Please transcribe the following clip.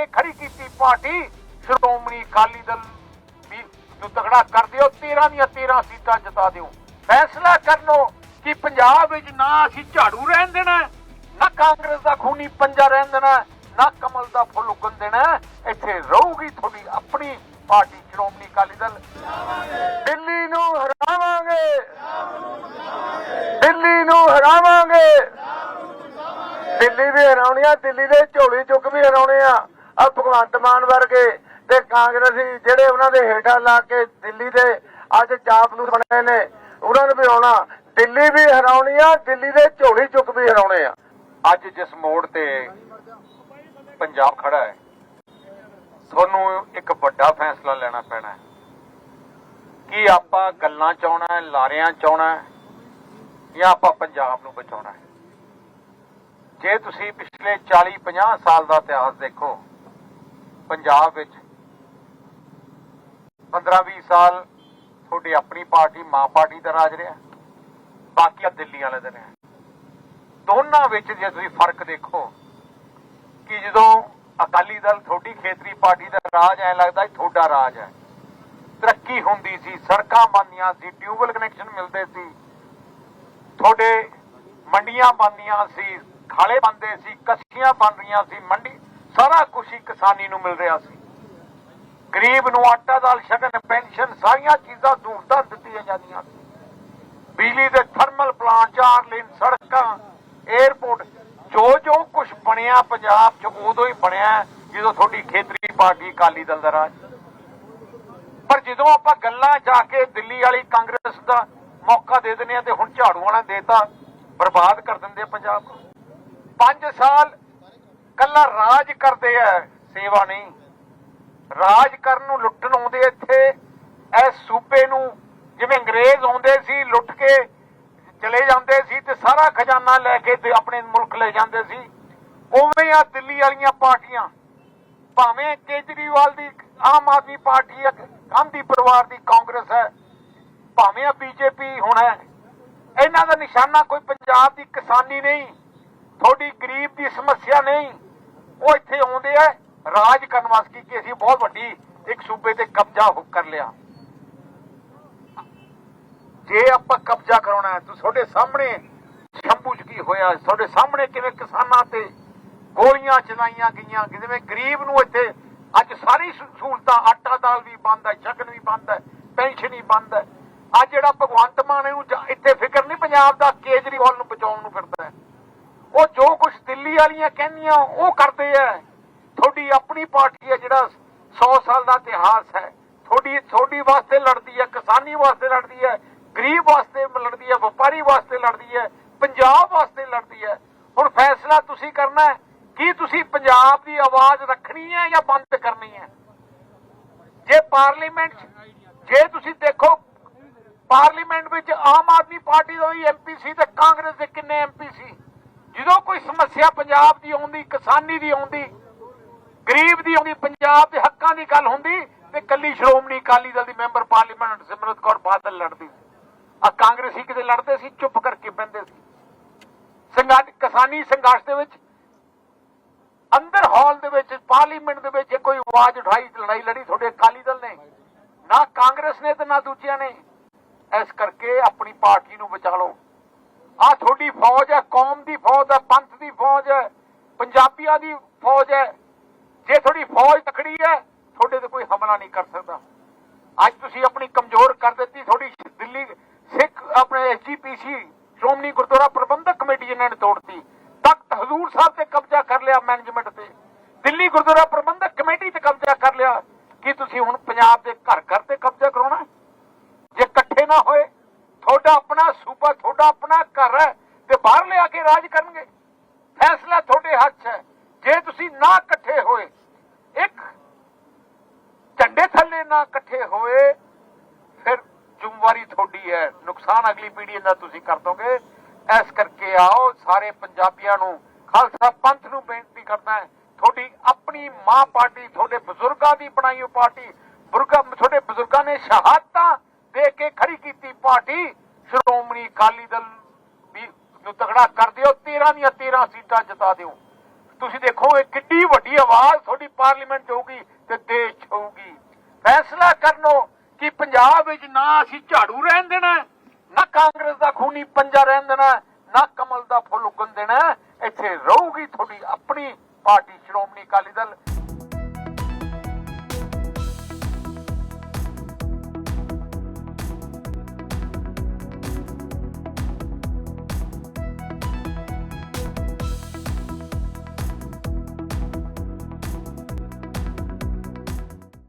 ਕੇ ਖੜੀ ਕੀਤੀ ਪਾਰਟੀ। ਸ਼੍ਰੋਮਣੀ ਅਕਾਲੀ ਦਲ ਵੀ ਨੂੰ ਤਗੜਾ ਕਰ ਦਿਓ 13 ਦੀਆਂ 13 ਸੀਟਾਂ ਜਿਤਾ ਦਿਓ। ਫੈਸਲਾ ਕਰ ਕਿ ਪੰਜਾਬ ਵਿੱਚ ਨਾ ਅਸੀਂ ਝਾੜੂ ਰਹਿਣ ਦੇਣਾ ਨਾ ਕਾਂਗਰਸ ਦਾ ਖੂਨੀ ਪੰਜਾ ਰਹਿਣ ਦੇਣਾ ਨਾ ਕਮਲ ਦਾ ਫੁੱਲ ਉਗਣ ਦੇਣਾ ਇੱਥੇ ਰਹੂਗੀ ਤੁਹਾਡੀ ਆਪਣੀ ਪਾਰਟੀ, ਸ਼੍ਰੋਮਣੀ ਅਕਾਲੀ ਦਲ। ਦਿੱਲੀ ਨੂੰ ਹਰਾਵਾਂਗੇ। ਦਿੱਲੀ ਨੂੰ ਹਰਾਵਾਂਗੇ। ਦਿੱਲੀ ਵੀ ਹਰਾਉਣੀ ਆ, ਦਿੱਲੀ ਦੇ ਝੋਲੀ ਚੁੱਕ ਵੀ ਹਰਾਉਣੇ ਆ। ਆ ਭਗਵੰਤ ਮਾਨ ਵਰਗੇ ਤੇ ਕਾਂਗਰਸੀ ਜਿਹੜੇ ਉਹਨਾਂ ਦੇ ਹੇਠਾਂ ਲਾ ਕੇ ਦਿੱਲੀ ਦੇ ਅੱਜ ਚਾਪਲੂਸ ਬਣੇ ਨੇ, ਉਹਨਾਂ ਨੂੰ ਵੀ ਆਉਣਾ। ਦਿੱਲੀ ਵੀ ਹਰਾਉਣੀ ਆ, ਦਿੱਲੀ ਦੇ ਝੋਲੀ ਚੁੱਕ ਵੀ ਹਰਾਉਣੇ ਆ। ਅੱਜ ਜਿਸ ਮੋੜ ਤੇ ਪੰਜਾਬ ਖੜਾ ਹੈ, ਤੁਹਾਨੂੰ ਇੱਕ ਵੱਡਾ ਫੈਸਲਾ ਲੈਣਾ ਪੈਣਾ ਹੈ। ਕੀ ਆਪਾਂ ਗੱਲਾਂ ਚਾਉਣਾ ਹੈ, ਲਾਰਿਆਂ ਚਾਉਣਾ ਹੈ, ਜਾਂ ਆਪਾਂ ਪੰਜਾਬ ਨੂੰ ਬਚਾਉਣਾ ਹੈ? ਜੇ ਤੁਸੀਂ ਪਿਛਲੇ 40 50 ਸਾਲ ਦਾ ਇਤਿਹਾਸ ਦੇਖੋ ਪੰਜਾਬ ਵਿੱਚ 15 20 ਸਾਲ ਤੁਹਾਡੀ ਆਪਣੀ ਪਾਰਟੀ, ਮਾਂ ਪਾਰਟੀ ਦਾ ਰਾਜ ਰਿਹਾ, ਬਾਕੀ ਆ ਦਿੱਲੀ ਵਾਲੇ ਦੇ ਰਿਹਾ। ਦੋਨਾਂ ਵਿੱਚ ਜੇ ਤੁਸੀਂ ਫ਼ਰਕ ਦੇਖੋ ਕਿ ਜਦੋਂ ਅਕਾਲੀ ਦਲ ਤੁਹਾਡੀ ਖੇਤਰੀ ਪਾਰਟੀ ਦਾ ਰਾਜ ਐ ਲੱਗਦਾ ਤੁਹਾਡਾ ਰਾਜ ਹੈ। ਤਰੱਕੀ ਹੁੰਦੀ ਸੀ, ਸੜਕਾਂ ਬਣਦੀਆਂ ਸੀ ਟਿਊਬਲ ਕਨੈਕਸ਼ਨ ਮਿਲਦੇ ਸੀ। ਤੁਹਾਡੇ ਮੰਡੀਆਂ ਬਣਦੀਆਂ ਸੀ, ਖਾਲੇ ਬਣਦੇ ਸੀ ਕਸੀਆਂ ਬਣ ਰਹੀਆਂ ਸੀ, ਮੰਡੀ ਸਾਰਾ ਕੁਝ ਹੀ ਕਿਸਾਨੀ ਨੂੰ ਮਿਲ ਰਿਹਾ ਸੀ। ਗਰੀਬ ਨੂੰ ਆਟਾ ਦਾਲ, ਸ਼ਗਨ, ਪੈਨਸ਼ਨ ਸਾਰੀਆਂ ਚੀਜ਼ਾਂ ਸਹੂਲਤਾਂ ਦਿੱਤੀਆਂ ਜਾਂਦੀਆਂ ਸੀ। ਬਿਜਲੀ ਦੇ ਥਰਮਲ ਪਲਾਂਟ, ਚਾਰ ਲੇਨ ਸੜਕਾਂ 에ਅਰਪੋਰਟ ਜੋ ਜੋ ਕੁਝ ਬਣਿਆ ਪੰਜਾਬ 'ਚ, ਉਦੋਂ ਹੀ ਬਣਿਆ ਜਦੋਂ ਤੁਹਾਡੀ ਖੇਤਰੀ ਪਾਰਟੀ ਅਕਾਲੀ ਦਲ ਦਾ ਰਾਜ। ਪਰ ਜਦੋਂ ਆਪਾਂ ਗੱਲਾਂ ਜਾ ਕੇ ਦਿੱਲੀ ਵਾਲੀ ਕਾਂਗਰਸ ਦਾ ਮੌਕਾ ਦੇ ਦਿੰਦੇ ਆ ਤੇ ਹੁਣ ਝਾੜੂ ਵਾਲਾ ਦੇਤਾ, ਬਰਬਾਦ ਕਰ ਦਿੰਦੇ ਪੰਜਾਬ ਨੂੰ। 5 ਸਾਲ ਕੱਲਾ ਰਾਜ ਕਰਦੇ ਆ ਸੇਵਾ ਨਹੀਂ। ਰਾਜ ਕਰਨ ਨੂੰ ਲੁੱਟਣ ਆਉਂਦੇ ਇੱਥੇ ਇਸ ਸੂਬੇ ਨੂੰ ਜਿਵੇਂ ਅੰਗਰੇਜ਼ ਆਉਂਦੇ ਸੀ, ਲੁੱਟ ਕੇ ਚਲੇ ਜਾਂਦੇ ਸੀ ਤੇ ਸਾਰਾ ਖਜ਼ਾਨਾ ਲੈ ਕੇ ਤੇ ਆਪਣੇ ਮੁਲਕ ਲੈ ਜਾਂਦੇ ਸੀ। ਉਵੇਂ ਆ ਦਿੱਲੀ ਵਾਲੀਆਂ ਪਾਰਟੀਆਂ। ਭਾਵੇਂ ਕੇਜਰੀਵਾਲ ਦੀ ਆਮ ਆਦਮੀ ਪਾਰਟੀ ਹੈ ਗਾਂਧੀ ਪਰਿਵਾਰ ਦੀ ਕਾਂਗਰਸ ਹੈ ਭਾਵੇਂ ਆ ਬੀਜੇਪੀ ਹੁਣ ਹੈ ਇਹਨਾਂ ਦਾ ਨਿਸ਼ਾਨਾ ਕੋਈ ਪੰਜਾਬ ਦੀ ਕਿਸਾਨੀ ਨਹੀਂ ਤੁਹਾਡੀ ਗਰੀਬ ਦੀ ਸਮੱਸਿਆ ਨਹੀਂ। ਉਹ ਇੱਥੇ ਆਉਂਦੇ ਆ। ਰਾਜ ਕਰਨ ਵਾਸਤੇ ਕਿ ਅਸੀਂ ਬਹੁਤ ਵੱਡੀ ਇੱਕ ਸੂਬੇ ਤੇ ਕਬਜ਼ਾ ਕਰ ਲਿਆ। ਜੇ ਆਪਾਂ ਕਬਜ਼ਾ ਕਰਾਉਣਾ ਹੈ ਤੁਹਾਡੇ ਸਾਹਮਣੇ ਸ਼ੰਭੂ ਚ ਕੀ ਹੋਇਆ? ਤੁਹਾਡੇ ਸਾਹਮਣੇ ਕਿਵੇਂ ਕਿਸਾਨਾਂ ਤੇ ਗੋਲੀਆਂ ਚਲਾਈਆਂ ਗਈਆਂ? ਕਿਵੇਂ ਗਰੀਬ ਨੂੰ ਇੱਥੇ ਅੱਜ ਸਾਰੀ ਸਹੂਲਤਾਂ, ਆਟਾ ਦਾਲ ਵੀ ਬੰਦ ਹੈ, ਸ਼ਗਨ ਵੀ ਬੰਦ ਹੈ, ਪੈਨਸ਼ਨ ਵੀ ਬੰਦ ਹੈ। ਅੱਜ ਜਿਹੜਾ ਭਗਵੰਤ ਮਾਨ ਇਹਨੂੰ ਜਾ- ਇੱਥੇ ਫਿਕਰ ਨਹੀਂ ਪੰਜਾਬ ਦਾ ਕੇਜਰੀਵਾਲ ਨੂੰ ਬਚਾਉਣ ਨੂੰ ਫਿਰਦਾ। ਉਹ ਜੋ ਕੁਝ ਦਿੱਲੀ ਵਾਲੀਆਂ ਕਹਿੰਦੀਆਂ, ਉਹ ਕਰਦੇ ਆ ਤੁਹਾਡੀ ਆਪਣੀ ਪਾਰਟੀ ਹੈ ਜਿਹੜਾ 100 ਸਾਲ ਦਾ ਇਤਿਹਾਸ ਹੈ। ਤੁਹਾਡੀ ਤੁਹਾਡੀ ਵਾਸਤੇ ਲੜਦੀ ਹੈ ਕਿਸਾਨੀ ਵਾਸਤੇ ਲੜਦੀ ਹੈ ਗਰੀਬ ਵਾਸਤੇ ਲੜਦੀ ਹੈ ਵਪਾਰੀ ਵਾਸਤੇ ਲੜਦੀ ਹੈ ਪੰਜਾਬ ਵਾਸਤੇ ਲੜਦੀ ਹੈ ਹੁਣ ਫੈਸਲਾ ਤੁਸੀਂ ਕਰਨਾ ਹੈ ਕੀ ਤੁਸੀਂ ਪੰਜਾਬ ਦੀ ਆਵਾਜ਼ ਰੱਖਣੀ ਹੈ ਜਾਂ ਬੰਦ ਕਰਨੀ ਹੈ ਜੇ ਪਾਰਲੀਮੈਂਟ ਜੇ ਤੁਸੀਂ ਦੇਖੋ, ਪਾਰਲੀਮੈਂਟ ਵਿੱਚ ਆਮ ਆਦਮੀ ਪਾਰਟੀ ਦਾ ਵੀ ਐਮਪੀ ਸੀ ਤੇ ਕਾਂਗਰਸ ਦੇ ਕਿੰਨੇ ਐਮਪੀ ਸੀ? ਜਦੋਂ ਕੋਈ ਸਮੱਸਿਆ ਪੰਜਾਬ ਦੀ ਆਉਂਦੀ, ਕਿਸਾਨੀ ਦੀ ਆਉਂਦੀ, ਗਰੀਬ ਦੀ ਆਉਂਦੀ, ਪੰਜਾਬ ਦੇ ਹੱਕਾਂ ਦੀ ਗੱਲ ਹੁੰਦੀ ਤੇ ਕੱਲੀ ਸ਼੍ਰੋਮਣੀ ਅਕਾਲੀ ਦਲ ਦੀ ਮੈਂਬਰ ਪਾਰਲੀਮੈਂਟ ਸਿਮਰਤ ਕੌਰ ਬਾਦਲ ਲੜਦੀ ਸੀ। ਆ ਕਾਂਗਰਸੀ ਕਿਤੇ ਲੜਦੇ ਸੀ, ਚੁੱਪ ਕਰਕੇ ਬਹਿੰਦੇ ਸੀ। ਸੰਘਰਸ਼ ਕਿਸਾਨੀ ਸੰਘਰਸ਼ ਦੇ ਵਿੱਚ, ਅੰਦਰ ਹਾਲ ਦੇ ਵਿੱਚ, ਪਾਰਲੀਮੈਂਟ ਦੇ ਵਿੱਚ ਕੋਈ ਆਵਾਜ਼ ਉਠਾਈ ਲੜਾਈ ਲੜੀ ਤੁਹਾਡੇ ਅਕਾਲੀ ਦਲ ਨੇ, ਨਾ ਕਾਂਗਰਸ ਨੇ ਤੇ ਨਾ ਦੂਜਿਆਂ ਨੇ, ਇਸ ਕਰਕੇ ਆਪਣੀ ਪਾਰਟੀ ਨੂੰ ਬਚਾ ਲਓ। ਆ ਤੁਹਾਡੀ ਫੌਜ ਹੈ, ਕੌਮ ਦੀ ਫੌਜ ਹੈ, ਪੰਥ ਦੀ ਫੌਜ ਹੈ, ਪੰਜਾਬੀਆਂ ਦੀ ਫੌਜ ਹੈ। ਜੇ ਤੁਹਾਡੀ ਫੌਜ ਤਕੜੀ ਹੈ, ਤੁਹਾਡੇ ਤੇ ਕੋਈ ਹਮਲਾ ਨਹੀਂ ਕਰ ਸਕਦਾ। ਅੱਜ ਤੁਸੀਂ ਆਪਣੀ ਕਮਜ਼ੋਰ ਕਰ ਦਿੱਤੀ, ਤੁਹਾਡੀ ਦਿੱਲੀ ਸਿੱਖ ਆਪਣੇ ਐਸਜੀਪੀਸੀ ਸ਼੍ਰੋਮਣੀ ਗੁਰਦੁਆਰਾ ਪ੍ਰਬੰਧਕ ਕਮੇਟੀ ਇਹਨਾਂ ਨੇ ਤੋੜਤੀ, ਤਖਤ ਹਜ਼ੂਰ ਸਾਹਿਬ ਤੇ ਕਬਜ਼ਾ ਕਰ ਲਿਆ ਮੈਨੇਜਮੈਂਟ ਤੇ। ਦਿੱਲੀ ਗੁਰਦੁਆਰਾ ਪ੍ਰਬੰਧਕ ਕਮੇਟੀ ਤੇ ਕਬਜ਼ਾ ਕਰ ਲਿਆ। ਕਿ ਤੁਸੀਂ ਹੁਣ ਪੰਜਾਬ ਦੇ ਘਰ ਘਰ ਤੇ ਕਬਜ਼ਾ ਕਰਾਉਣਾ ਹੈ? ਜੇ ਇਕੱਠੇ ਨਾ ਹੋਏ ਤੁਹਾਡਾ ਆਪਣਾ ਸੂਬਾ ਤੁਹਾਡਾ ਆਪਣਾ ਘਰ ਹੈ ਤੇ ਬਾਹਰ ਲਿਆ ਕੇ ਰਾਜ ਕਰਨਗੇ ਫੈਸਲਾ ਤੁਹਾਡੇ ਹੱਥ 'ਚ ਹੈ ਜੇ ਤੁਸੀਂ ਨਾ ਇਕੱਠੇ ਹੋਏ ਇੱਕ ਝੰਡੇ ਥੱਲੇ ਨਾ ਇਕੱਠੇ ਹੋਏ, ਫਿਰ ਜ਼ਿੰਮੇਵਾਰੀ ਤੁਹਾਡੀ ਹੈ। ਨੁਕਸਾਨ ਅਗਲੀ ਪੀੜ੍ਹੀ ਦਾ ਤੁਸੀਂ ਕਰ ਦੋਗੇ। ਇਸ ਕਰਕੇ ਆਓ, ਸਾਰੇ ਪੰਜਾਬੀਆਂ ਨੂੰ, ਖਾਲਸਾ ਪੰਥ ਨੂੰ ਬੇਨਤੀ ਕਰਦਾ ਹੈ, ਤੁਹਾਡੀ ਆਪਣੀ ਮਾਂ ਪਾਰਟੀ, ਤੁਹਾਡੇ ਬਜ਼ੁਰਗਾਂ ਦੀ ਬਣਾਈ ਹੋਈ ਪਾਰਟੀ ਬਜ਼ੁਰਗਾਂ ਤੁਹਾਡੇ ਬਜ਼ੁਰਗਾਂ ਨੇ ਸ਼ਹਾਦਤਾਂ ਦੇ ਕੇ ਖੜੀ ਕੀਤੀ ਪਾਰਟੀ, ਸ਼੍ਰੋਮਣੀ ਅਕਾਲੀ ਦਲ ਵੀ ਨੂੰ ਤਗੜਾ ਕਰ ਦਿਓ 13 ਦੀਆਂ 13 ਸੀਟਾਂ ਜਿਤਾ ਦਿਓ। ਤੁਸੀਂ ਦੇਖੋ, ਇਹ ਕਿੱਡੀ ਵੱਡੀ ਆਵਾਜ਼ ਤੁਹਾਡੀ ਪਾਰਲੀਮੈਂਟ 'ਚ ਹੋਊਗੀ ਤੇ ਦੇਸ਼ 'ਚ ਹੋਊਗੀ ਫੈਸਲਾ ਕਰਨੋ ਕਿ ਪੰਜਾਬ ਵਿੱਚ ਨਾ ਅਸੀਂ ਝਾੜੂ ਰਹਿਣ ਦੇਣਾ ਨਾ ਕਾਂਗਰਸ ਦਾ ਖੂਨੀ ਪੰਜਾ ਰਹਿਣ ਦੇਣਾ ਨਾ ਕਮਲ ਦਾ ਫੁੱਲ ਉਗਣ ਦੇਣਾ ਇੱਥੇ ਰਹੂਗੀ ਤੁਹਾਡੀ ਆਪਣੀ ਪਾਰਟੀ, ਸ਼੍ਰੋਮਣੀ ਅਕਾਲੀ ਦਲ।